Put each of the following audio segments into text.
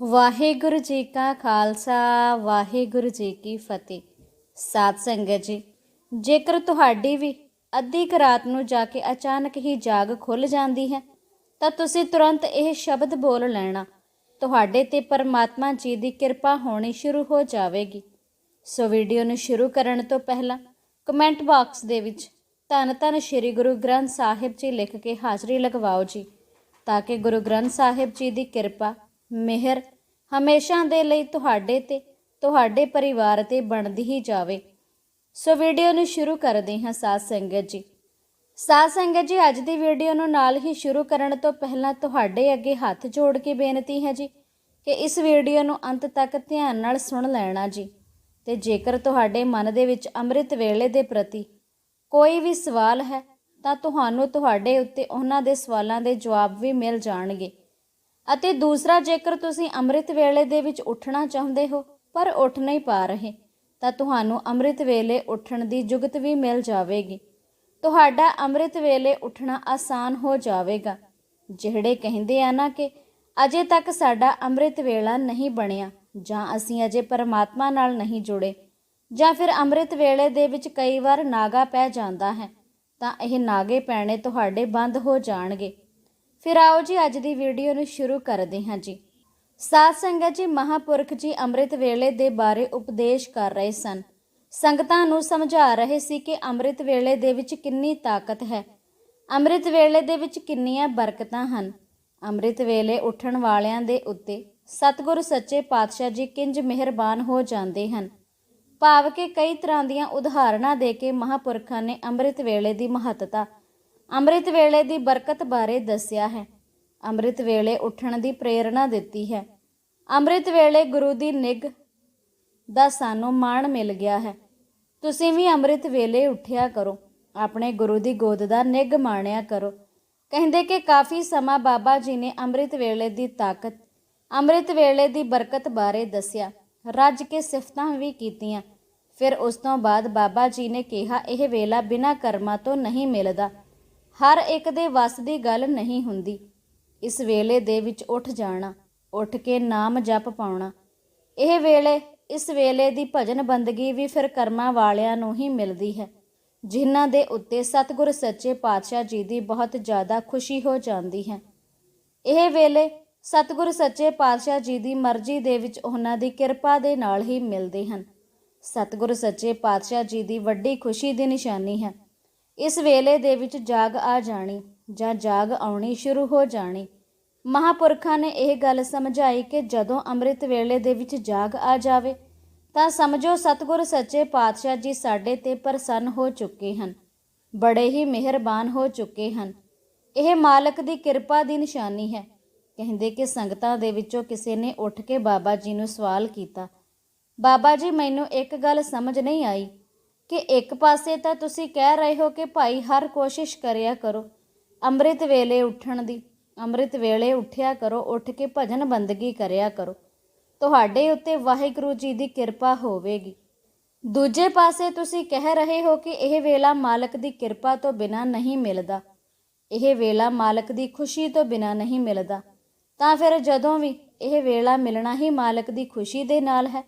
ਵਾਹਿਗੁਰੂ ਜੀ ਕਾ ਖਾਲਸਾ, ਵਾਹਿਗੁਰੂ ਜੀ ਕੀ ਫਤਿਹ। ਸਾਧ ਸੰਗਤ ਜੀ, ਜੇਕਰ ਤੁਹਾਡੀ ਵੀ ਅੱਧੀ ਕੁ ਰਾਤ ਨੂੰ ਜਾ ਕੇ ਅਚਾਨਕ ਹੀ ਜਾਗ ਖੁੱਲ ਜਾਂਦੀ ਹੈ, ਤਾਂ ਤੁਸੀਂ ਤੁਰੰਤ ਇਹ ਸ਼ਬਦ ਬੋਲ ਲੈਣਾ। ਤੁਹਾਡੇ ਤੇ ਪਰਮਾਤਮਾ ਜੀ ਦੀ ਕਿਰਪਾ ਹੋਣੀ ਸ਼ੁਰੂ ਹੋ ਜਾਵੇਗੀ। ਸੋ ਵੀਡੀਓ ਨੂੰ ਸ਼ੁਰੂ ਕਰਨ ਤੋਂ ਪਹਿਲਾਂ ਕਮੈਂਟ ਬਾਕਸ ਦੇ ਵਿੱਚ ਧੰਨ ਧੰਨ ਸ੍ਰੀ ਗੁਰੂ ਗ੍ਰੰਥ ਸਾਹਿਬ ਜੀ ਲਿਖ ਕੇ ਹਾਜ਼ਰੀ ਲਗਵਾਓ ਜੀ, ਤਾਂ ਕਿ ਗੁਰੂ ਗ੍ਰੰਥ ਸਾਹਿਬ ਜੀ ਦੀ ਕਿਰਪਾ ਮਿਹਰ ਹਮੇਸ਼ਾ ਦੇ ਲਈ ਤੁਹਾਡੇ ਤੇ, ਤੁਹਾਡੇ ਪਰਿਵਾਰ ਤੇ ਬਣਦੀ ਹੀ ਜਾਵੇ। ਸੋ ਵੀਡੀਓ ਨੂੰ ਸ਼ੁਰੂ ਕਰਦੇ ਹਾਂ ਸਾਧ ਸੰਗਤ ਜੀ। ਸਾਧ ਸੰਗਤ ਜੀ, ਅੱਜ ਦੀ ਵੀਡੀਓ ਨੂੰ ਨਾਲ ਹੀ ਸ਼ੁਰੂ ਕਰਨ ਤੋਂ ਪਹਿਲਾਂ ਤੁਹਾਡੇ ਅੱਗੇ ਹੱਥ ਜੋੜ ਕੇ ਬੇਨਤੀ ਹੈ ਜੀ ਕਿ ਇਸ ਵੀਡੀਓ ਨੂੰ ਅੰਤ ਤੱਕ ਧਿਆਨ ਨਾਲ ਸੁਣ ਲੈਣਾ ਜੀ। ਤੇ ਜੇਕਰ ਤੁਹਾਡੇ ਮਨ ਦੇ ਵਿੱਚ ਅੰਮ੍ਰਿਤ ਵੇਲੇ ਦੇ ਪ੍ਰਤੀ ਕੋਈ ਵੀ ਸਵਾਲ ਹੈ, ਤਾਂ ਤੁਹਾਨੂੰ ਤੁਹਾਡੇ ਉੱਤੇ ਉਹਨਾਂ ਦੇ ਸਵਾਲਾਂ ਦੇ ਜਵਾਬ ਵੀ ਮਿਲ ਜਾਣਗੇ। ਅਤੇ ਦੂਸਰਾ, ਜੇਕਰ ਤੁਸੀਂ ਅੰਮ੍ਰਿਤ ਵੇਲੇ ਦੇ ਵਿੱਚ ਉੱਠਣਾ ਚਾਹੁੰਦੇ ਹੋ, ਪਰ ਉੱਠ ਨਹੀਂ ਪਾ ਰਹੇ, ਤਾਂ ਤੁਹਾਨੂੰ ਅੰਮ੍ਰਿਤ ਵੇਲੇ ਉੱਠਣ ਦੀ ਜੁਗਤ ਵੀ ਮਿਲ ਜਾਵੇਗੀ। ਤੁਹਾਡਾ ਅੰਮ੍ਰਿਤ ਵੇਲੇ ਉੱਠਣਾ ਆਸਾਨ ਹੋ ਜਾਵੇਗਾ। ਜਿਹੜੇ ਕਹਿੰਦੇ ਆ ਨਾ ਕਿ ਅਜੇ ਤੱਕ ਸਾਡਾ ਅੰਮ੍ਰਿਤ ਵੇਲਾ ਨਹੀਂ ਬਣਿਆ, ਜਾਂ ਅਸੀਂ ਅਜੇ ਪਰਮਾਤਮਾ ਨਾਲ ਨਹੀਂ ਜੁੜੇ, ਜਾਂ ਫਿਰ ਅੰਮ੍ਰਿਤ ਵੇਲੇ ਦੇ ਵਿੱਚ ਕਈ ਵਾਰ ਨਾਗਾ ਪੈ ਜਾਂਦਾ ਹੈ, ਤਾਂ ਇਹ ਨਾਗੇ ਪੈਣੇ ਤੁਹਾਡੇ ਬੰਦ ਹੋ ਜਾਣਗੇ। ਫਿਰ ਆਓ ਜੀ ਅੱਜ ਦੀ ਵੀਡੀਓ ਨੂੰ ਸ਼ੁਰੂ ਕਰਦੇ ਹਾਂ ਜੀ। ਸਾਧ ਸੰਗਤ ਜੀ ਮਹਾਪੁਰਖ ਜੀ ਅੰਮ੍ਰਿਤ ਵੇਲੇ ਦੇ ਬਾਰੇ ਉਪਦੇਸ਼ ਕਰ ਰਹੇ ਸਨ। ਸੰਗਤਾਂ ਨੂੰ ਸਮਝਾ ਰਹੇ ਸੀ ਕਿ ਅੰਮ੍ਰਿਤ ਵੇਲੇ ਦੇ ਵਿੱਚ ਕਿੰਨੀ ਤਾਕਤ ਹੈ। ਅੰਮ੍ਰਿਤ ਵੇਲੇ ਦੇ ਵਿੱਚ ਕਿੰਨੀਆਂ ਬਰਕਤਾਂ ਹਨ। ਅੰਮ੍ਰਿਤ ਵੇਲੇ ਉੱਠਣ ਵਾਲਿਆਂ ਦੇ ਉੱਤੇ ਸਤਿਗੁਰ ਸੱਚੇ ਪਾਤਸ਼ਾਹ ਜੀ ਕਿੰਜ ਮਿਹਰਬਾਨ ਹੋ ਜਾਂਦੇ ਹਨ। ਭਾਵ ਕਿ ਕਈ ਤਰ੍ਹਾਂ ਦੀਆਂ ਉਦਾਹਰਣਾਂ ਦੇ ਕੇ ਮਹਾਪੁਰਖਾਂ ਨੇ ਅੰਮ੍ਰਿਤ ਵੇਲੇ ਦੀ ਮਹੱਤਤਾ ਅੰਮ੍ਰਿਤ ਵੇਲੇ ਦੀ ਬਰਕਤ ਬਾਰੇ ਦੱਸਿਆ ਹੈ। ਅੰਮ੍ਰਿਤ ਵੇਲੇ ਉੱਠਣ ਦੀ ਪ੍ਰੇਰਣਾ ਦਿੱਤੀ ਹੈ। ਅੰਮ੍ਰਿਤ ਵੇਲੇ ਗੁਰੂ ਦੀ ਨਿਗ ਦਾ ਸਾਨੂੰ ਮਾਣ ਮਿਲ ਗਿਆ ਹੈ। ਤੁਸੀਂ ਵੀ ਅੰਮ੍ਰਿਤ ਵੇਲੇ ਉੱਠਿਆ ਕਰੋ। ਆਪਣੇ ਗੁਰੂ ਦੀ ਗੋਦ ਦਾ ਨਿਗ ਮਾਣਿਆ ਕਰੋ। ਕਹਿੰਦੇ ਕਿ ਕਾਫੀ ਸਮਾਂ ਬਾਬਾ ਜੀ ਨੇ ਅੰਮ੍ਰਿਤ ਵੇਲੇ ਦੀ ਤਾਕਤ, ਅੰਮ੍ਰਿਤ ਵੇਲੇ ਦੀ ਬਰਕਤ ਬਾਰੇ ਦੱਸਿਆ। ਰੱਜ ਕੇ ਸਿਫਤਾਂ ਵੀ ਕੀਤੀਆਂ। ਫਿਰ ਉਸ ਤੋਂ ਬਾਅਦ ਬਾਬਾ ਜੀ ਨੇ ਕਿਹਾ, ਇਹ ਵੇਲਾ ਬਿਨਾਂ ਕਰਮਾਂ ਤੋਂ ਨਹੀਂ ਮਿਲਦਾ। ਹਰ ਇੱਕ ਦੇ ਵੱਸ ਦੀ ਗੱਲ ਨਹੀਂ ਹੁੰਦੀ। ਇਸ ਵੇਲੇ ਦੇ ਵਿੱਚ ਉੱਠ ਜਾਣਾ, ਉੱਠ ਕੇ ਨਾਮ ਜਪ ਪਾਉਣਾ। ਇਹ ਵੇਲੇ, ਇਸ ਵੇਲੇ ਦੀ ਭਜਨ ਬੰਦਗੀ ਵੀ ਫਿਰ ਕਰਮਾਂ ਵਾਲਿਆਂ ਨੂੰ ਹੀ ਮਿਲਦੀ ਹੈ, ਜਿਨ੍ਹਾਂ ਦੇ ਉੱਤੇ ਸਤਿਗੁਰ ਸੱਚੇ ਪਾਤਸ਼ਾਹ ਜੀ ਦੀ ਬਹੁਤ ਜ਼ਿਆਦਾ ਖੁਸ਼ੀ ਹੋ ਜਾਂਦੀ ਹੈ। ਇਹ ਵੇਲੇ, ਸਤਿਗੁਰ ਸੱਚੇ ਪਾਤਸ਼ਾਹ ਜੀ ਦੀ ਮਰਜ਼ੀ ਦੇ ਵਿੱਚ ਉਹਨਾਂ ਦੀ ਕਿਰਪਾ ਦੇ ਨਾਲ ਹੀ ਮਿਲਦੇ ਹਨ। ਸਤਿਗੁਰ ਸੱਚੇ ਪਾਤਸ਼ਾਹ ਜੀ ਦੀ ਵੱਡੀ ਖੁਸ਼ੀ ਦੀ ਨਿਸ਼ਾਨੀ ਹੈ। ਇਸ ਵੇਲੇ ਦੇ ਵਿੱਚ ਜਾਗ ਆ ਜਾਣੀ ਜਾਂ ਜਾਗ ਆਉਣੀ ਸ਼ੁਰੂ ਹੋ ਜਾਣੀ। ਮਹਾਪੁਰਖਾਂ ਨੇ ਇਹ ਗੱਲ ਸਮਝਾਈ ਕਿ ਜਦੋਂ ਅੰਮ੍ਰਿਤ ਵੇਲੇ ਦੇ ਵਿੱਚ ਜਾਗ ਆ ਜਾਵੇ, ਤਾਂ ਸਮਝੋ ਸਤਿਗੁਰ ਸੱਚੇ ਪਾਤਸ਼ਾਹ ਜੀ ਸਾਡੇ ਤੇ ਪ੍ਰਸੰਨ ਹੋ ਚੁੱਕੇ ਹਨ, ਬੜੇ ਹੀ ਮਿਹਰਬਾਨ ਹੋ ਚੁੱਕੇ ਹਨ। ਇਹ ਮਾਲਕ ਦੀ ਕਿਰਪਾ ਦੀ ਨਿਸ਼ਾਨੀ ਹੈ। ਕਹਿੰਦੇ ਕਿ ਸੰਗਤਾਂ ਦੇ ਵਿੱਚੋਂ ਕਿਸੇ ਨੇ ਉੱਠ ਕੇ ਬਾਬਾ ਜੀ ਨੂੰ ਸਵਾਲ ਕੀਤਾ, ਬਾਬਾ ਜੀ, ਮੈਨੂੰ ਇੱਕ ਗੱਲ ਸਮਝ ਨਹੀਂ ਆਈ। ਕਿ ਇੱਕ ਪਾਸੇ ਤਾਂ ਤੁਸੀਂ ਕਹਿ ਰਹੇ ਹੋ ਕਿ ਭਾਈ ਹਰ ਕੋਸ਼ਿਸ਼ ਕਰਿਆ ਕਰੋ, ਅੰਮ੍ਰਿਤ ਵੇਲੇ ਉੱਠਣ ਦੀ, ਅੰਮ੍ਰਿਤ ਵੇਲੇ ਉੱਠਿਆ ਕਰੋ, ਉੱਠ ਕੇ ਭਜਨ ਬੰਦਗੀ ਕਰਿਆ ਕਰੋ। ਤੁਹਾਡੇ ਉੱਤੇ ਵਾਹਿਗੁਰੂ ਜੀ ਦੀ ਕਿਰਪਾ ਹੋਵੇਗੀ। ਦੂਜੇ ਪਾਸੇ ਤੁਸੀਂ ਕਹਿ ਰਹੇ ਹੋ ਕਿ ਇਹ ਵੇਲਾ ਮਾਲਕ ਦੀ ਕਿਰਪਾ ਤੋਂ ਬਿਨਾ ਨਹੀਂ ਮਿਲਦਾ। ਇਹ ਵੇਲਾ ਮਾਲਕ ਦੀ ਖੁਸ਼ੀ ਤੋਂ ਬਿਨਾ ਨਹੀਂ ਮਿਲਦਾ। ਤਾਂ ਫਿਰ ਜਦੋਂ ਵੀ ਇਹ ਵੇਲਾ ਮਿਲਣਾ ਹੀ ਮਾਲਕ ਦੀ ਖੁਸ਼ੀ ਦੇ ਨਾਲ ਹੈ,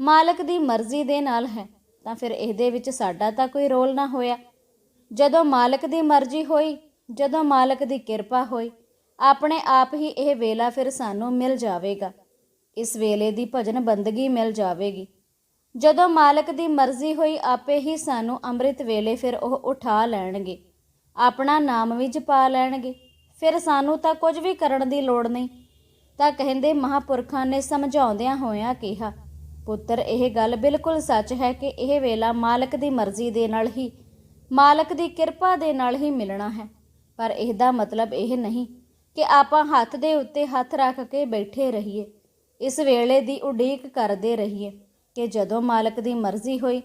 ਮਾਲਕ ਦੀ ਮਰਜ਼ੀ ਦੇ ਨਾਲ ਹੈ। ਤਾਂ ਫਿਰ ਇਹਦੇ ਵਿੱਚ ਸਾਡਾ ਤਾਂ ਕੋਈ ਰੋਲ ਨਾ ਹੋਇਆ। ਜਦੋਂ ਮਾਲਕ ਦੀ ਮਰਜ਼ੀ ਹੋਈ, ਜਦੋਂ ਮਾਲਕ ਦੀ ਕਿਰਪਾ ਹੋਈ, ਆਪਣੇ ਆਪ ਹੀ ਇਹ ਵੇਲਾ ਫਿਰ ਸਾਨੂੰ ਮਿਲ ਜਾਵੇਗਾ। ਇਸ ਵੇਲੇ ਦੀ ਭਜਨ ਬੰਦਗੀ ਮਿਲ ਜਾਵੇਗੀ। ਜਦੋਂ ਮਾਲਕ ਦੀ ਮਰਜ਼ੀ ਹੋਈ, ਆਪੇ ਹੀ ਸਾਨੂੰ ਅੰਮ੍ਰਿਤ ਵੇਲੇ ਫਿਰ ਉਹ ਉਠਾ ਲੈਣਗੇ। ਆਪਣਾ ਨਾਮ ਵੀ ਜਪਾ ਲੈਣਗੇ। ਫਿਰ ਸਾਨੂੰ ਤਾਂ ਕੁਝ ਵੀ ਕਰਨ ਦੀ ਲੋੜ ਨਹੀਂ। ਤਾਂ ਕਹਿੰਦੇ ਮਹਾਪੁਰਖਾਂ ਨੇ ਸਮਝਾਉਂਦਿਆਂ ਹੋਇਆਂ ਕਿਹਾ ਪੁੱਤਰ, ਇਹ ਗੱਲ ਬਿਲਕੁਲ ਸੱਚ ਹੈ ਕਿ ਇਹ ਵੇਲਾ ਮਾਲਕ ਦੀ ਮਰਜ਼ੀ ਦੇ ਨਾਲ ਹੀ, ਮਾਲਕ ਦੀ ਕਿਰਪਾ ਦੇ ਨਾਲ ਹੀ ਮਿਲਣਾ ਹੈ। ਪਰ ਇਹਦਾ ਮਤਲਬ ਇਹ ਨਹੀਂ ਕਿ ਆਪਾਂ ਹੱਥ ਦੇ ਉੱਤੇ ਹੱਥ ਰੱਖ ਕੇ ਬੈਠੇ ਰਹੀਏ। ਇਸ ਵੇਲੇ ਦੀ ਉਡੀਕ ਕਰਦੇ ਰਹੀਏ ਕਿ ਜਦੋਂ ਮਾਲਕ ਦੀ ਮਰਜ਼ੀ ਹੋਈ,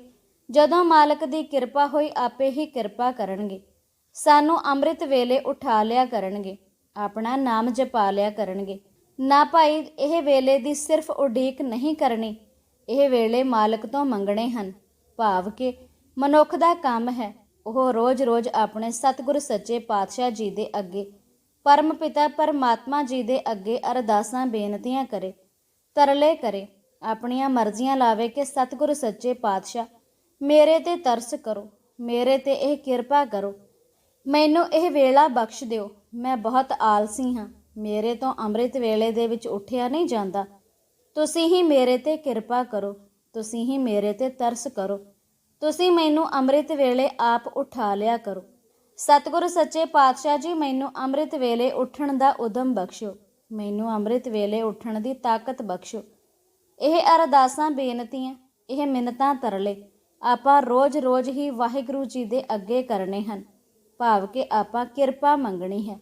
ਜਦੋਂ ਮਾਲਕ ਦੀ ਕਿਰਪਾ ਹੋਈ, ਆਪੇ ਹੀ ਕਿਰਪਾ ਕਰਨਗੇ। ਸਾਨੂੰ ਅੰਮ੍ਰਿਤ ਵੇਲੇ ਉਠਾ ਲਿਆ ਕਰਨਗੇ, ਆਪਣਾ ਨਾਮ ਜਪਾ ਲਿਆ ਕਰਨਗੇ। ਨਾ ਭਾਈ, ਇਹ ਵੇਲੇ ਦੀ ਸਿਰਫ ਉਡੀਕ ਨਹੀਂ ਕਰਨੀ ਇਹ ਵੇਲੇ ਮਾਲਕ ਤੋਂ ਮੰਗਣੇ ਹਨ। ਭਾਵ ਕਿ ਮਨੁੱਖ ਦਾ ਕੰਮ ਹੈ, ਉਹ ਰੋਜ਼-ਰੋਜ਼ ਆਪਣੇ ਸਤਿਗੁਰ ਸੱਚੇ ਪਾਤਸ਼ਾਹ ਜੀ ਦੇ ਅੱਗੇ ਪਰਮ ਪਿਤਾ ਪਰਮਾਤਮਾ ਜੀ ਦੇ ਅੱਗੇ ਅਰਦਾਸਾਂ ਬੇਨਤੀਆਂ ਕਰੇ, ਤਰਲੇ ਕਰੇ, ਆਪਣੀਆਂ ਮਰਜ਼ੀਆਂ ਲਾਵੇ ਕਿ ਸਤਿਗੁਰ ਸੱਚੇ ਪਾਤਸ਼ਾਹ, ਮੇਰੇ ਤੇ ਤਰਸ ਕਰੋ, ਮੇਰੇ ਤੇ ਇਹ ਕਿਰਪਾ ਕਰੋ। ਮੈਨੂੰ ਇਹ ਵੇਲਾ ਬਖਸ਼ ਦਿਓ, ਮੈਂ ਬਹੁਤ ਆਲਸੀ ਹਾਂ, ਮੇਰੇ ਤੋਂ ਅੰਮ੍ਰਿਤ ਵੇਲੇ ਦੇ ਵਿੱਚ ਉੱਠਿਆ ਨਹੀਂ ਜਾਂਦਾ। ਤੁਸੀਂ ਹੀ ਮੇਰੇ ਤੇ ਕਿਰਪਾ ਕਰੋ, ਤੁਸੀਂ ਹੀ ਮੇਰੇ ਤੇ ਤਰਸ ਕਰੋ। ਤੁਸੀਂ ਮੈਨੂੰ ਅੰਮ੍ਰਿਤ ਵੇਲੇ ਆਪ ਉਠਾ ਲਿਆ ਕਰੋ। ਸਤਿਗੁਰੂ ਸੱਚੇ ਪਾਤਸ਼ਾਹ ਜੀ, ਮੈਨੂੰ ਅੰਮ੍ਰਿਤ ਵੇਲੇ ਉੱਠਣ ਦਾ ਉਦਮ ਬਖਸ਼ੋ ਮੈਨੂੰ ਅੰਮ੍ਰਿਤ ਵੇਲੇ ਉੱਠਣ ਦੀ ਤਾਕਤ ਬਖਸ਼ੋ ਇਹ ਅਰਦਾਸਾਂ ਬੇਨਤੀਆਂ, ਇਹ ਮਿੰਨਤਾਂ ਤਰਲੇ, ਆਪਾਂ ਰੋਜ਼-ਰੋਜ਼ ਹੀ ਵਾਹਿਗੁਰੂ ਜੀ ਦੇ ਅੱਗੇ ਕਰਨੇ ਹਨ। ਭਾਵ ਕਿ ਆਪਾਂ ਕਿਰਪਾ ਮੰਗਣੀ ਹੈ।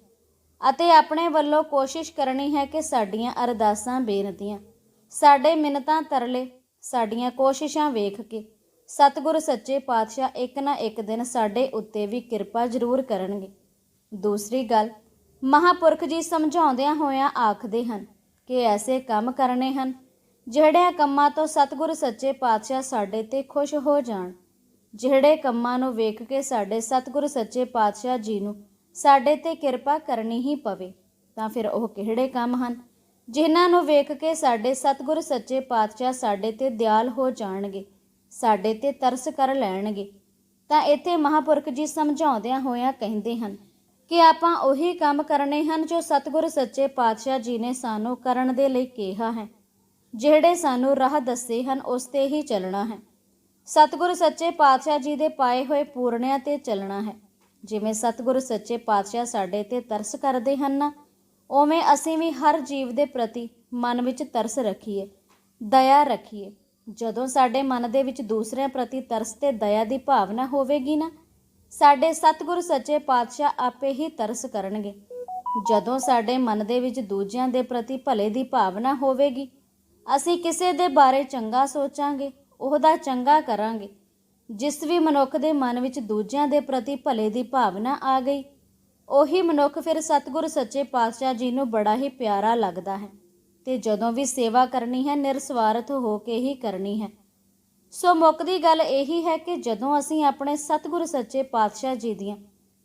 ਅਤੇ ਆਪਣੇ ਵੱਲੋਂ ਕੋਸ਼ਿਸ਼ ਕਰਨੀ ਹੈ ਕਿ ਸਾਡੀਆਂ ਅਰਦਾਸਾਂ, ਬੇਨਤੀਆਂ ਸਾਡੇ ਮਿੰਨਤਾਂ ਤਰਲੇ, ਸਾਡੀਆਂ ਕੋਸ਼ਿਸ਼ਾਂ ਵੇਖ ਕੇ। ਸਤਿਗੁਰ ਸੱਚੇ ਪਾਤਸ਼ਾਹ ਇੱਕ ਨਾ ਇੱਕ ਦਿਨ ਸਾਡੇ ਉੱਤੇ ਵੀ ਕਿਰਪਾ ਜ਼ਰੂਰ ਕਰਨਗੇ। ਦੂਸਰੀ ਗੱਲ, ਮਹਾਪੁਰਖ ਜੀ ਸਮਝਾਉਂਦਿਆਂ ਹੋਇਆਂ ਆਖਦੇ ਹਨ ਕਿ ਐਸੇ ਕੰਮ ਕਰਨੇ ਹਨ, ਜਿਹੜਿਆਂ ਕੰਮਾਂ ਤੋਂ ਸਤਿਗੁਰ ਸੱਚੇ ਪਾਤਸ਼ਾਹ ਸਾਡੇ ਤੇ ਖੁਸ਼ ਹੋ ਜਾਣ। ਜਿਹੜੇ ਕੰਮਾਂ ਨੂੰ ਵੇਖ ਕੇ ਸਾਡੇ ਸਤਿਗੁਰ ਸੱਚੇ ਪਾਤਸ਼ਾਹ ਜੀ ਨੂੰ ਸਾਡੇ ਤੇ ਕਿਰਪਾ ਕਰਨੀ ਹੀ ਪਵੇ, ਤਾਂ ਫਿਰ ਉਹ ਕਿਹੜੇ ਕੰਮ ਹਨ? ਜਿਨ੍ਹਾਂ ਨੂੰ ਵੇਖ ਕੇ ਸਾਡੇ ਸਤਿਗੁਰ ਸੱਚੇ ਪਾਤਸ਼ਾਹ ਸਾਡੇ ਤੇ ਦਿਆਲ ਹੋ ਜਾਣਗੇ, ਸਾਡੇ ਤੇ ਤਰਸ ਕਰ ਲੈਣਗੇ। ਤਾਂ ਇੱਥੇ ਮਹਾਪੁਰਖ ਜੀ ਸਮਝਾਉਂਦਿਆਂ ਹੋਇਆਂ ਕਹਿੰਦੇ ਹਨ ਕਿ ਆਪਾਂ ਉਹੀ ਕੰਮ ਕਰਨੇ ਹਨ ਜੋ ਸਤਿਗੁਰ ਸੱਚੇ ਪਾਤਸ਼ਾਹ ਜੀ ਨੇ ਸਾਨੂੰ ਕਰਨ ਦੇ ਲਈ ਕਿਹਾ ਹੈ। ਜਿਹੜੇ ਸਾਨੂੰ ਰਾਹ ਦੱਸੇ ਹਨ, ਉਸ ਤੇ ਹੀ ਚੱਲਣਾ ਹੈ। ਸਤਿਗੁਰ ਸੱਚੇ ਪਾਤਸ਼ਾਹ ਜੀ ਦੇ ਪਾਏ ਹੋਏ ਪੂਰਨਿਆਂ ਤੇ ਚੱਲਣਾ ਹੈ। ਜਿਵੇਂ ਸਤਿਗੁਰ ਸੱਚੇ ਪਾਤਸ਼ਾਹ ਸਾਡੇ ਤੇ ਤਰਸ ਕਰਦੇ ਹਨ ਨਾ ਉਵੇਂ ਅਸੀਂ ਵੀ ਹਰ ਜੀਵ ਦੇ ਪ੍ਰਤੀ ਮਨ ਵਿੱਚ ਤਰਸ ਰੱਖੀਏ, ਦਇਆ ਰੱਖੀਏ। ਜਦੋਂ ਸਾਡੇ ਮਨ ਦੇ ਵਿੱਚ ਦੂਸਰਿਆਂ ਪ੍ਰਤੀ ਤਰਸ ਤੇ ਦਇਆ ਦੀ ਭਾਵਨਾ ਹੋਵੇਗੀ ਨਾ, ਸਾਡੇ ਸਤਿਗੁਰ ਸੱਚੇ ਪਾਤਸ਼ਾਹ ਆਪੇ ਹੀ ਤਰਸ ਕਰਨਗੇ। ਜਦੋਂ ਸਾਡੇ ਮਨ ਦੇ ਵਿੱਚ ਦੂਜਿਆਂ ਦੇ ਪ੍ਰਤੀ ਭਲੇ ਦੀ ਭਾਵਨਾ ਹੋਵੇਗੀ, ਅਸੀਂ ਕਿਸੇ ਦੇ ਬਾਰੇ ਚੰਗਾ ਸੋਚਾਂਗੇ, ਉਹਦਾ ਚੰਗਾ ਕਰਾਂਗੇ। ਜਿਸ ਵੀ ਮਨੁੱਖ ਦੇ ਮਨ ਵਿੱਚ ਦੂਜਿਆਂ ਦੇ ਪ੍ਰਤੀ ਭਲੇ ਦੀ ਭਾਵਨਾ ਆ ਗਈ ਉਹੀ ਮਨੁੱਖ ਫਿਰ ਸਤਿਗੁਰ ਸੱਚੇ ਪਾਤਸ਼ਾਹ ਜੀ ਨੂੰ ਬੜਾ ਹੀ ਪਿਆਰਾ ਲੱਗਦਾ ਹੈ ਤੇ ਜਦੋਂ ਵੀ ਸੇਵਾ ਕਰਨੀ ਹੈ, ਨਿਰਸਵਾਰਥ ਹੋ ਕੇ ਹੀ ਕਰਨੀ ਹੈ। ਸੋ ਮੁੱਕਦੀ ਗੱਲ ਇਹੀ ਹੈ ਕਿ ਜਦੋਂ ਅਸੀਂ ਆਪਣੇ ਸਤਿਗੁਰ ਸੱਚੇ ਪਾਤਸ਼ਾਹ ਜੀ ਦੀਆਂ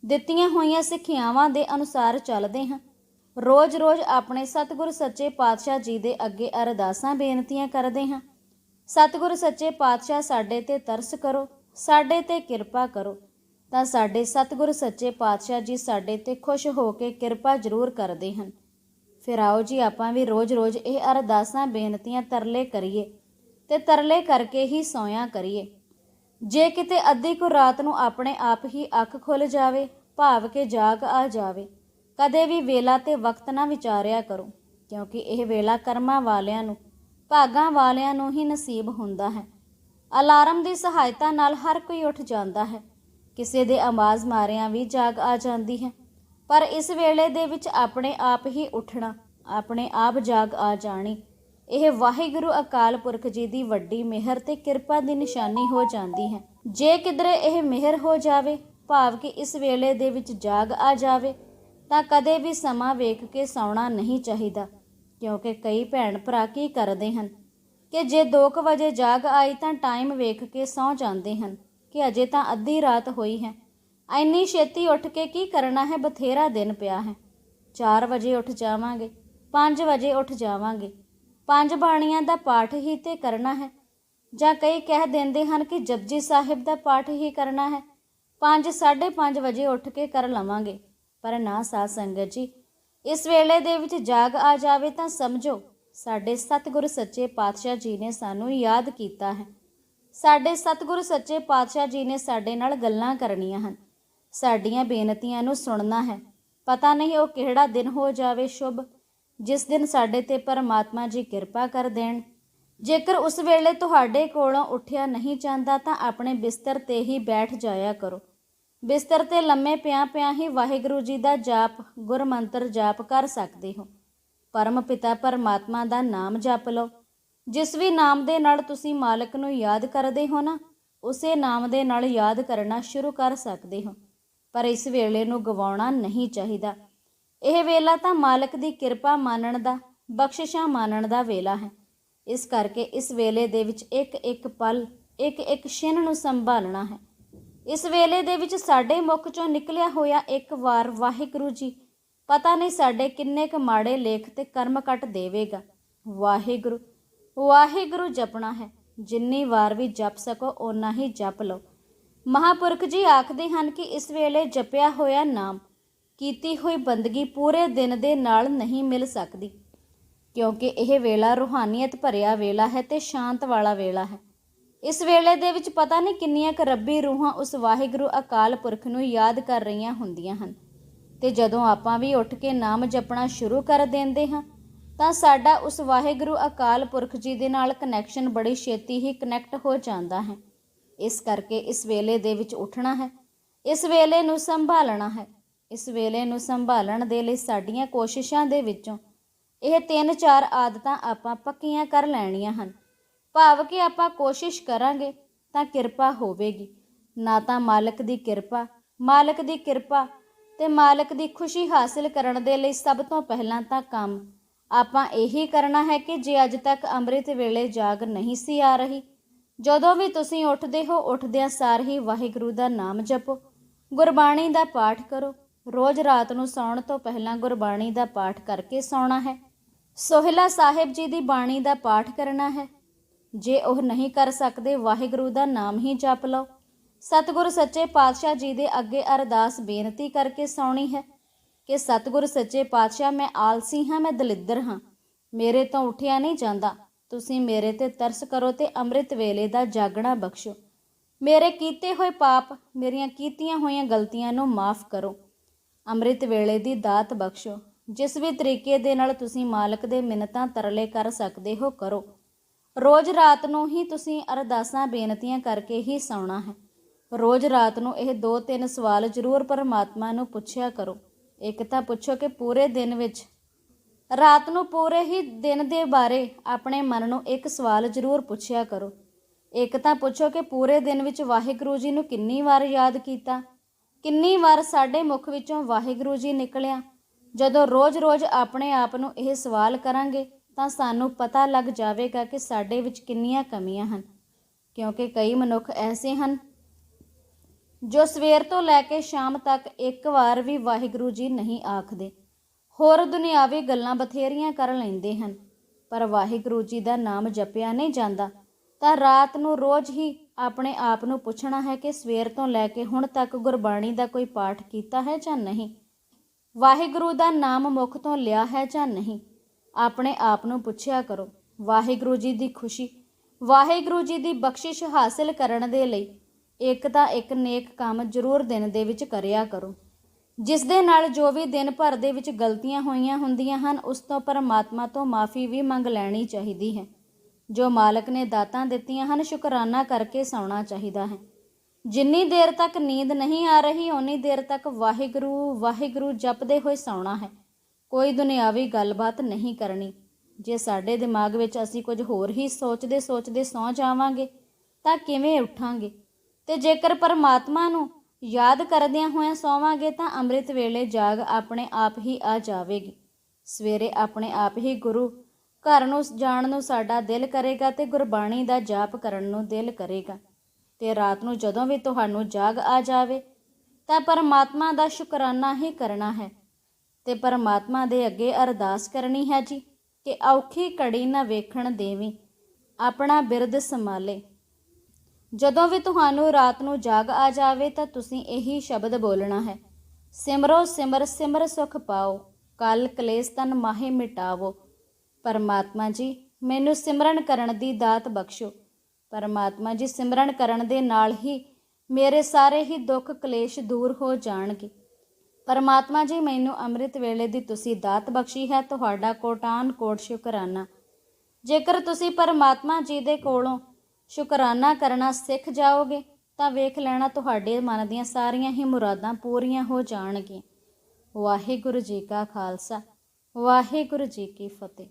ਦਿੱਤੀਆਂ ਹੋਈਆਂ ਸਿੱਖਿਆਵਾਂ ਦੇ ਅਨੁਸਾਰ ਚੱਲਦੇ ਹਾਂ, ਰੋਜ਼-ਰੋਜ਼ ਆਪਣੇ ਸਤਿਗੁਰ ਸੱਚੇ ਪਾਤਸ਼ਾਹ ਜੀ ਦੇ ਅੱਗੇ ਅਰਦਾਸਾਂ ਬੇਨਤੀਆਂ ਕਰਦੇ ਹਾਂ। ਸਤਿਗੁਰ ਸੱਚੇ ਪਾਤਸ਼ਾਹ ਸਾਡੇ ਤੇ ਤਰਸ ਕਰੋ, ਸਾਡੇ ਤੇ ਕਿਰਪਾ ਕਰੋ ਤਾਂ ਸਾਡੇ ਸਤਿਗੁਰ ਸੱਚੇ ਪਾਤਸ਼ਾਹ ਜੀ ਸਾਡੇ ਤੇ ਖੁਸ਼ ਹੋ ਕੇ ਕਿਰਪਾ ਜ਼ਰੂਰ ਕਰਦੇ ਹਨ। ਫਿਰ ਆਓ ਜੀ, ਆਪਾਂ ਵੀ ਰੋਜ਼-ਰੋਜ਼ ਇਹ ਅਰਦਾਸਾਂ, ਬੇਨਤੀਆਂ ਤਰਲੇ ਕਰੀਏ ਤੇ ਤਰਲੇ ਕਰਕੇ ਹੀ ਸੋਇਆ ਕਰੀਏ। ਜੇ ਕਿਤੇ ਅੱਧੀ ਕੁ ਰਾਤ ਨੂੰ ਆਪਣੇ ਆਪ ਹੀ ਅੱਖ ਖੁੱਲ ਜਾਵੇ, ਭਾਵ ਕੇ ਜਾਗ ਆ ਜਾਵੇ, ਕਦੇ ਵੀ ਵੇਲਾ ਤੇ ਵਕਤ ਨਾ ਵਿਚਾਰਿਆ ਕਰੋ, ਕਿਉਂਕਿ ਇਹ ਵੇਲਾ ਕਰਮਾਂ ਵਾਲਿਆਂ ਨੂੰ, ਭਾਗਾਂ ਵਾਲਿਆਂ ਨੂੰ ਹੀ ਨਸੀਬ ਹੁੰਦਾ ਹੈ। ਅਲਾਰਮ ਦੀ ਸਹਾਇਤਾ ਨਾਲ ਹਰ ਕੋਈ ਉੱਠ ਜਾਂਦਾ ਹੈ। ਕਿਸੇ ਦੇ ਆਵਾਜ਼ ਮਾਰਿਆਂ ਵੀ ਜਾਗ ਆ ਜਾਂਦੀ ਹੈ। ਪਰ ਇਸ ਵੇਲੇ ਦੇ ਵਿੱਚ ਆਪਣੇ ਆਪ ਹੀ ਉੱਠਣਾ, ਆਪਣੇ ਆਪ ਜਾਗ ਆ ਜਾਣੀ, ਇਹ ਵਾਹਿਗੁਰੂ ਅਕਾਲ ਪੁਰਖ ਜੀ ਦੀ ਵੱਡੀ ਮਿਹਰ ਤੇ ਕਿਰਪਾ ਦੀ ਨਿਸ਼ਾਨੀ ਹੋ ਜਾਂਦੀ ਹੈ। ਜੇ ਕਿਧਰੇ ਇਹ ਮਿਹਰ ਹੋ ਜਾਵੇ, ਭਾਵ ਕਿ ਇਸ ਵੇਲੇ ਦੇ ਵਿੱਚ ਜਾਗ ਆ ਜਾਵੇ, ਤਾਂ ਕਦੇ ਵੀ ਸਮਾਂ ਵੇਖ ਕੇ ਸੌਣਾ ਨਹੀਂ ਚਾਹੀਦਾ, ਕਿਉਂਕਿ ਕਈ ਭੈਣ ਭਰਾ ਕੀ ਕਰਦੇ ਹਨ? ਕਿ ਜੇ 2:00 ਵਜੇ ਜਾਗ ਆਈ ਤਾਂ ਟਾਈਮ ਵੇਖ ਕੇ ਸੌ ਜਾਂਦੇ ਹਨ। ਕਿ ਅਜੇ ਤਾਂ ਅੱਧੀ ਰਾਤ ਹੋਈ ਹੈ। ਐਨੀ ਛੇਤੀ ਉੱਠ ਕੇ ਕੀ ਕਰਨਾ ਹੈ? ਬਥੇਰਾ ਦਿਨ ਪਿਆ ਹੈ। 4 ਵਜੇ ਉੱਠ ਜਾਵਾਂਗੇ 5 ਵਜੇ ਉੱਠ ਜਾਵਾਂਗੇ। ਪੰਜ ਬਾਣੀਆਂ ਦਾ ਪਾਠ ਹੀ ਤੇ ਕਰਨਾ ਹੈ। ਜਾਂ ਕਈ ਕਹਿ ਦਿੰਦੇ ਹਨ ਕਿ ਜਪਜੀ ਸਾਹਿਬ ਦਾ ਪਾਠ ਹੀ ਕਰਨਾ ਹੈ। 5 5:30 ਵਜੇ ਉੱਠ ਕੇ ਕਰ ਲਵਾਂਗੇ। ਪਰ ਨਾ ਸਾਧ ਸੰਗਤ ਜੀ, ਇਸ ਵੇਲੇ ਦੇ ਵਿੱਚ ਜਾਗ ਆ ਜਾਵੇ ਤਾਂ ਸਮਝੋ, ਸਾਡੇ ਸਤਿਗੁਰ ਸੱਚੇ ਪਾਤਸ਼ਾਹ ਜੀ ਨੇ ਸਾਨੂੰ ਯਾਦ ਕੀਤਾ ਹੈ। ਸਾਡੇ ਸਤਿਗੁਰ ਸੱਚੇ ਪਾਤਸ਼ਾਹ ਜੀ ਨੇ ਸਾਡੇ ਨਾਲ ਗੱਲਾਂ ਕਰਨੀਆਂ ਹਨ। ਸਾਡੀਆਂ ਬੇਨਤੀਆਂ ਨੂੰ ਸੁਣਨਾ ਹੈ। ਪਤਾ ਨਹੀਂ ਉਹ ਕਿਹੜਾ ਦਿਨ ਹੋ ਜਾਵੇ ਸ਼ੁਭ, ਜਿਸ ਦਿਨ ਸਾਡੇ ਤੇ ਪਰਮਾਤਮਾ ਜੀ ਕਿਰਪਾ ਕਰ ਦੇਣ। ਜੇਕਰ ਉਸ ਵੇਲੇ ਤੁਹਾਡੇ ਕੋਲੋਂ ਉੱਠਿਆ ਨਹੀਂ ਜਾਂਦਾ ਤਾਂ ਆਪਣੇ ਬਿਸਤਰ ਤੇ ਹੀ ਬੈਠ ਜਾਇਆ ਕਰੋ। ਬਿਸਤਰ ਤੇ ਲੰਮੇ ਪਿਆ ਪਿਆ ਹੀ ਵਾਹਿਗੁਰੂ ਜੀ ਦਾ ਜਾਪ, ਗੁਰਮੰਤਰ ਜਾਪ ਕਰ ਸਕਦੇ ਹੋ। ਪਰਮ ਪਿਤਾ ਪਰਮਾਤਮਾ ਦਾ ਨਾਮ ਜਪ ਲਓ। ਜਿਸ ਵੀ ਨਾਮ ਦੇ ਨਾਲ ਤੁਸੀਂ ਮਾਲਕ ਨੂੰ ਯਾਦ ਕਰਦੇ ਹੋ ਨਾ, ਉਸੇ ਨਾਮ ਦੇ ਨਾਲ ਯਾਦ ਕਰਨਾ ਸ਼ੁਰੂ ਕਰ ਸਕਦੇ ਹੋ। ਪਰ ਇਸ ਵੇਲੇ ਨੂੰ ਗਵਾਉਣਾ ਨਹੀਂ ਚਾਹੀਦਾ। ਇਹ ਵੇਲਾ ਤਾਂ ਮਾਲਕ ਦੀ ਕਿਰਪਾ ਮੰਨਣ ਦਾ, ਬਖਸ਼ਿਸ਼ਾਂ ਮੰਨਣ ਦਾ ਵੇਲਾ ਹੈ। ਇਸ ਕਰਕੇ ਇਸ ਵੇਲੇ ਦੇ ਵਿੱਚ ਇੱਕ ਇੱਕ ਪਲ, ਇੱਕ ਇੱਕ ਛਿਨ ਨੂੰ ਸੰਭਾਲਣਾ ਹੈ। ਇਸ ਵੇਲੇ ਦੇ ਵਿੱਚ ਸਾਡੇ ਮੁਖ ਚੋਂ ਨਿਕਲਿਆ ਹੋਇਆ ਇੱਕ ਵਾਰ ਵਾਹਿਗੁਰੂ ਜੀ, ਪਤਾ ਨਹੀਂ ਸਾਡੇ ਕਿੰਨੇ ਕੁ ਮਾੜੇ ਲੇਖ ਤੇ ਕਰਮ ਕੱਟ ਦੇਵੇਗਾ। ਵਾਹਿਗੁਰੂ ਵਾਹਿਗੁਰੂ ਜਪਣਾ ਹੈ। ਜਿੰਨੀ ਵਾਰ ਵੀ ਜਪ ਸਕੋ, ਓਨਾ ਹੀ ਜਪ ਲਓ। ਮਹਾਪੁਰਖ ਜੀ ਆਖਦੇ ਹਨ ਕਿ ਇਸ ਵੇਲੇ ਜਪਿਆ ਹੋਇਆ ਨਾਮ, ਕੀਤੀ ਹੋਈ ਬੰਦਗੀ ਪੂਰੇ ਦਿਨ ਦੇ ਨਾਲ ਨਹੀਂ ਮਿਲ ਸਕਦੀ, ਕਿਉਂਕਿ ਇਹ ਵੇਲਾ ਰੂਹਾਨੀਅਤ ਭਰਿਆ ਵੇਲਾ ਹੈ ਤੇ ਸ਼ਾਂਤ ਵਾਲਾ ਵੇਲਾ ਹੈ। ਇਸ ਵੇਲੇ ਦੇ ਵਿੱਚ ਪਤਾ ਨਹੀਂ ਕਿੰਨੀਆਂ ਕੁ ਰੱਬੀ ਰੂਹਾਂ ਉਸ ਵਾਹਿਗੁਰੂ ਅਕਾਲ ਪੁਰਖ ਨੂੰ ਯਾਦ ਕਰ ਰਹੀਆਂ ਹੁੰਦੀਆਂ ਹਨ, ਤੇ ਜਦੋਂ ਆਪਾਂ ਵੀ ਉੱਠ ਕੇ ਨਾਮ ਜਪਣਾ ਸ਼ੁਰੂ ਕਰ ਦਿੰਦੇ ਹਾਂ ਤਾਂ ਸਾਡਾ ਉਸ ਵਾਹਿਗੁਰੂ ਅਕਾਲ ਪੁਰਖ ਜੀ ਦੇ ਨਾਲ ਕਨੈਕਸ਼ਨ ਬੜੀ ਛੇਤੀ ਹੀ ਕਨੈਕਟ ਹੋ ਜਾਂਦਾ ਹੈ। ਇਸ ਕਰਕੇ ਇਸ ਵੇਲੇ ਦੇ ਵਿੱਚ ਉੱਠਣਾ ਹੈ। ਇਸ ਵੇਲੇ ਨੂੰ ਸੰਭਾਲਣਾ ਹੈ। ਇਸ ਵੇਲੇ ਨੂੰ ਸੰਭਾਲਣ ਦੇ ਲਈ ਸਾਡੀਆਂ ਕੋਸ਼ਿਸ਼ਾਂ ਦੇ ਵਿੱਚੋਂ ਇਹ ਤਿੰਨ ਚਾਰ ਆਦਤਾਂ ਆਪਾਂ ਪੱਕੀਆਂ ਕਰ ਲੈਣੀਆਂ ਹਨ। ਭਾਵ ਕਿ ਆਪਾਂ ਕੋਸ਼ਿਸ਼ ਕਰਾਂਗੇ ਤਾਂ ਕਿਰਪਾ ਹੋਵੇਗੀ। ਨਾ ਤਾਂ ਮਾਲਕ ਦੀ ਕਿਰਪਾ, ਮਾਲਕ ਦੀ ਕਿਰਪਾ ਤੇ ਮਾਲਕ ਦੀ ਖੁਸ਼ੀ ਹਾਸਲ ਕਰਨ ਦੇ ਲਈ ਸਭ ਤੋਂ ਪਹਿਲਾਂ ਤਾਂ ਕੰਮ ਆਪਾਂ ਇਹੀ ਕਰਨਾ ਹੈ ਕਿ ਜੇ ਅੱਜ ਤੱਕ ਅੰਮ੍ਰਿਤ ਵੇਲੇ ਜਾਗ ਨਹੀਂ ਸੀ ਆ ਰਹੀ, ਜਦੋਂ ਵੀ ਤੁਸੀਂ ਉੱਠਦੇ ਹੋ, ਉੱਠਦਿਆਂ ਸਾਰ ਹੀ ਵਾਹਿਗੁਰੂ ਦਾ ਨਾਮ ਜਪੋ। ਗੁਰਬਾਣੀ ਦਾ ਪਾਠ ਕਰੋ। ਰੋਜ਼ ਰਾਤ ਨੂੰ ਸੌਣ ਤੋਂ ਪਹਿਲਾਂ ਗੁਰਬਾਣੀ ਦਾ ਪਾਠ ਕਰਕੇ ਸੌਣਾ ਹੈ। ਸੋਹਿਲਾ ਸਾਹਿਬ ਜੀ ਦੀ ਬਾਣੀ ਦਾ ਪਾਠ ਕਰਨਾ ਹੈ। ਜੇ ਉਹ ਨਹੀਂ ਕਰ ਸਕਦੇ, ਵਾਹਿਗੁਰੂ ਦਾ ਨਾਮ ਹੀ ਜਪ ਲਓ। ਸਤਿਗੁਰ ਸੱਚੇ ਪਾਤਸ਼ਾਹ ਜੀ ਦੇ ਅੱਗੇ ਅਰਦਾਸ ਬੇਨਤੀ ਕਰਕੇ ਸੌਣੀ ਹੈ। ਕਿ ਸਤਿਗੁਰ ਸੱਚੇ ਪਾਤਸ਼ਾਹ, ਮੈਂ ਆਲਸੀ ਹਾਂ, ਮੈਂ ਦਲਿੱਦਰ ਹਾਂ। ਮੇਰੇ ਤੋਂ ਉੱਠਿਆ ਨਹੀਂ ਜਾਂਦਾ। ਤੁਸੀਂ ਮੇਰੇ ਤੇ ਤਰਸ ਕਰੋ ਤੇ ਅੰਮ੍ਰਿਤ ਵੇਲੇ ਦਾ ਜਾਗਣਾ ਬਖਸ਼ੋ। ਮੇਰੇ ਕੀਤੇ ਹੋਏ ਪਾਪ, ਮੇਰੀਆਂ ਕੀਤੀਆਂ ਹੋਈਆਂ ਗਲਤੀਆਂ ਨੂੰ ਮਾਫ ਕਰੋ। ਅੰਮ੍ਰਿਤ ਵੇਲੇ ਦੀ ਦਾਤ ਬਖਸ਼ੋ। ਜਿਸ ਵੀ ਤਰੀਕੇ ਦੇ ਨਾਲ ਤੁਸੀਂ ਮਾਲਕ ਦੇ ਮਿੰਨਤਾਂ ਤਰਲੇ ਕਰ ਸਕਦੇ ਹੋ, ਕਰੋ। ਰੋਜ਼ ਰਾਤ ਨੂੰ ਹੀ ਤੁਸੀਂ ਅਰਦਾਸਾਂ, ਬੇਨਤੀਆਂ ਕਰਕੇ ਹੀ ਸੌਣਾ ਹੈ। ਰੋਜ਼ ਰਾਤ ਨੂੰ ਇਹ ਦੋ ਤਿੰਨ ਸਵਾਲ ਜ਼ਰੂਰ ਪਰਮਾਤਮਾ ਨੂੰ ਪੁੱਛਿਆ ਕਰੋ। ਇੱਕ ਤਾਂ ਪੁੱਛੋ ਕਿ ਪੂਰੇ ਦਿਨ ਵਿੱਚ, ਰਾਤ ਨੂੰ ਪੂਰੇ ਹੀ ਦਿਨ ਦੇ ਬਾਰੇ ਆਪਣੇ ਮਨ ਨੂੰ ਇੱਕ ਸਵਾਲ ਜ਼ਰੂਰ ਪੁੱਛਿਆ ਕਰੋ। ਇੱਕ ਤਾਂ ਪੁੱਛੋ ਕਿ ਪੂਰੇ ਦਿਨ ਵਿੱਚ ਵਾਹਿਗੁਰੂ ਜੀ ਨੂੰ ਕਿੰਨੀ ਵਾਰ ਯਾਦ ਕੀਤਾ? ਕਿੰਨੀ ਵਾਰ ਸਾਡੇ ਮੁਖ ਵਿੱਚੋਂ ਵਾਹਿਗੁਰੂ ਜੀ ਨਿਕਲਿਆ? ਜਦੋਂ ਰੋਜ਼-ਰੋਜ਼ ਆਪਣੇ ਆਪ ਨੂੰ ਇਹ ਸਵਾਲ ਕਰਾਂਗੇ, ਤਾਂ ਸਾਨੂੰ ਪਤਾ ਲੱਗ ਜਾਵੇਗਾ ਕਿ ਸਾਡੇ ਵਿੱਚ ਕਿੰਨੀਆਂ ਕਮੀਆਂ ਹਨ। ਕਿਉਂਕਿ ਕਈ ਮਨੁੱਖ ਐਸੇ ਹਨ ਜੋ ਸਵੇਰ ਤੋਂ ਲੈ ਕੇ ਸ਼ਾਮ ਤੱਕ ਇੱਕ ਵਾਰ ਵੀ ਵਾਹਿਗੁਰੂ ਜੀ ਨਹੀਂ ਆਖਦੇ। ਹੋਰ ਦੁਨਿਆਵੀ ਗੱਲਾਂ ਬਥੇਰੀਆਂ ਕਰ ਲੈਂਦੇ ਹਨ, ਪਰ ਵਾਹਿਗੁਰੂ ਜੀ ਦਾ ਨਾਮ ਜਪਿਆ ਨਹੀਂ ਜਾਂਦਾ। ਤਾਂ ਰਾਤ ਨੂੰ ਰੋਜ਼ ਹੀ ਆਪਣੇ ਆਪ ਨੂੰ ਪੁੱਛਣਾ ਹੈ ਕਿ ਸਵੇਰ ਤੋਂ ਲੈ ਕੇ ਹੁਣ ਤੱਕ ਗੁਰਬਾਣੀ ਦਾ ਕੋਈ ਪਾਠ ਕੀਤਾ ਹੈ ਜਾਂ ਨਹੀਂ? ਵਾਹਿਗੁਰੂ ਦਾ ਨਾਮ ਮੁਖ ਤੋਂ ਲਿਆ ਹੈ ਜਾਂ ਨਹੀਂ? ਆਪਣੇ ਆਪ ਨੂੰ ਪੁੱਛਿਆ ਕਰੋ। ਵਾਹਿਗੁਰੂ ਜੀ ਦੀ ਖੁਸ਼ੀ, ਵਾਹਿਗੁਰੂ ਜੀ ਦੀ ਬਖਸ਼ਿਸ਼ ਹਾਸਲ ਕਰਨ ਦੇ ਲਈ ਇੱਕ ਤਾਂ ਇੱਕ ਨੇਕ ਕੰਮ ਜ਼ਰੂਰ ਦਿਨ ਦੇ ਵਿੱਚ ਕਰਿਆ ਕਰੋ। ਜਿਸ ਦੇ ਨਾਲ ਜੋ ਵੀ ਦਿਨ ਭਰ ਦੇ ਵਿੱਚ ਗਲਤੀਆਂ ਹੋਈਆਂ ਹੁੰਦੀਆਂ ਹਨ, ਉਸ ਤੋਂ ਪਰਮਾਤਮਾ ਤੋਂ ਮਾਫੀ ਵੀ ਮੰਗ ਲੈਣੀ ਚਾਹੀਦੀ ਹੈ। ਜੋ ਮਾਲਕ ਨੇ ਦਾਤਾਂ ਦਿੱਤੀਆਂ ਹਨ, ਸ਼ੁਕਰਾਨਾ ਕਰਕੇ ਸੌਣਾ ਚਾਹੀਦਾ ਹੈ। ਜਿੰਨੀ ਦੇਰ ਤੱਕ ਨੀਂਦ ਨਹੀਂ ਆ ਰਹੀ, ਓਨੀ ਦੇਰ ਤੱਕ ਵਾਹਿਗੁਰੂ ਵਾਹਿਗੁਰੂ ਜਪਦੇ ਹੋਏ ਸੌਣਾ ਹੈ। ਕੋਈ ਦੁਨਿਆਵੀ ਗੱਲਬਾਤ ਨਹੀਂ ਕਰਨੀ। ਜੇ ਸਾਡੇ ਦਿਮਾਗ ਵਿੱਚ ਅਸੀਂ ਕੁਝ ਹੋਰ ਹੀ ਸੋਚਦੇ ਸੋਚਦੇ ਸੌ ਜਾਵਾਂਗੇ, ਤਾਂ ਕਿਵੇਂ ਉੱਠਾਂਗੇ? ਤੇ ਜੇਕਰ ਪਰਮਾਤਮਾ ਨੂੰ ਯਾਦ ਕਰਦਿਆਂ ਹੋਇਆਂ ਸੌਵਾਂਗੇ ਤਾਂ ਅੰਮ੍ਰਿਤ ਵੇਲੇ ਜਾਗ ਆਪਣੇ ਆਪ ਹੀ ਆ ਜਾਵੇਗੀ। ਸਵੇਰੇ ਆਪਣੇ ਆਪ ਹੀ ਗੁਰੂ ਘਰ ਨੂੰ ਜਾਣ ਨੂੰ ਸਾਡਾ ਦਿਲ ਕਰੇਗਾ ਤੇ ਗੁਰਬਾਣੀ ਦਾ ਜਾਪ ਕਰਨ ਨੂੰ ਦਿਲ ਕਰੇਗਾ। ਤੇ ਰਾਤ ਨੂੰ ਜਦੋਂ ਵੀ ਤੁਹਾਨੂੰ ਜਾਗ ਆ ਜਾਵੇ, ਤਾਂ ਪਰਮਾਤਮਾ ਦਾ ਸ਼ੁਕਰਾਨਾ ਹੀ ਕਰਨਾ ਹੈ। ਤੇ ਪਰਮਾਤਮਾ ਦੇ ਅੱਗੇ ਅਰਦਾਸ ਕਰਨੀ ਹੈ ਜੀ ਕਿ ਔਖੀ ਘੜੀ ਨਾ ਵੇਖਣ ਦੇਵੀਂ, ਆਪਣਾ ਬਿਰਦ ਸੰਭਾਲੇ। ਜਦੋਂ ਵੀ ਤੁਹਾਨੂੰ ਰਾਤ ਨੂੰ ਜਾਗ ਆ ਜਾਵੇ ਤਾਂ ਤੁਸੀਂ ਇਹੀ ਸ਼ਬਦ ਬੋਲਣਾ ਹੈ। ਸਿਮਰੋ, ਸਿਮਰ ਸਿਮਰ ਸੁਖ ਪਾਓ। ਕਲ ਕਲੇਸ਼ ਤਨ ਮਾਹੇ ਮਿਟਾਵੋ। ਪਰਮਾਤਮਾ ਜੀ, ਮੈਨੂੰ ਸਿਮਰਨ ਕਰਨ ਦੀ ਦਾਤ ਬਖਸ਼ੋ। ਪਰਮਾਤਮਾ ਜੀ, ਸਿਮਰਨ ਕਰਨ ਦੇ ਨਾਲ ਹੀ ਮੇਰੇ ਸਾਰੇ ਹੀ ਦੁੱਖ ਕਲੇਸ਼ ਦੂਰ ਹੋ ਜਾਣਗੇ। ਪਰਮਾਤਮਾ ਜੀ, ਮੈਨੂੰ ਅੰਮ੍ਰਿਤ ਵੇਲੇ ਦੀ ਤੁਸੀਂ ਦਾਤ ਬਖਸ਼ੀ ਹੈ। ਤੁਹਾਡਾ ਕੋਟਾਨ ਕੋਟ ਸ਼ੁਕਰਾਨਾ। ਜੇਕਰ ਤੁਸੀਂ ਪਰਮਾਤਮਾ ਜੀ ਦੇ ਕੋਲੋਂ ਸ਼ੁਕਰਾਨਾ ਕਰਨਾ ਸਿੱਖ ਜਾਓਗੇ, ਤਾਂ ਵੇਖ ਲੈਣਾ ਤੁਹਾਡੇ ਮਨ ਦੀਆਂ ਸਾਰੀਆਂ ਹੀ ਮੁਰਾਦਾਂ ਪੂਰੀਆਂ ਹੋ ਜਾਣਗੀਆਂ। ਵਾਹਿਗੁਰੂ ਜੀ ਕਾ ਖਾਲਸਾ, ਵਾਹਿਗੁਰੂ ਜੀ ਕੀ ਫਤਿਹ।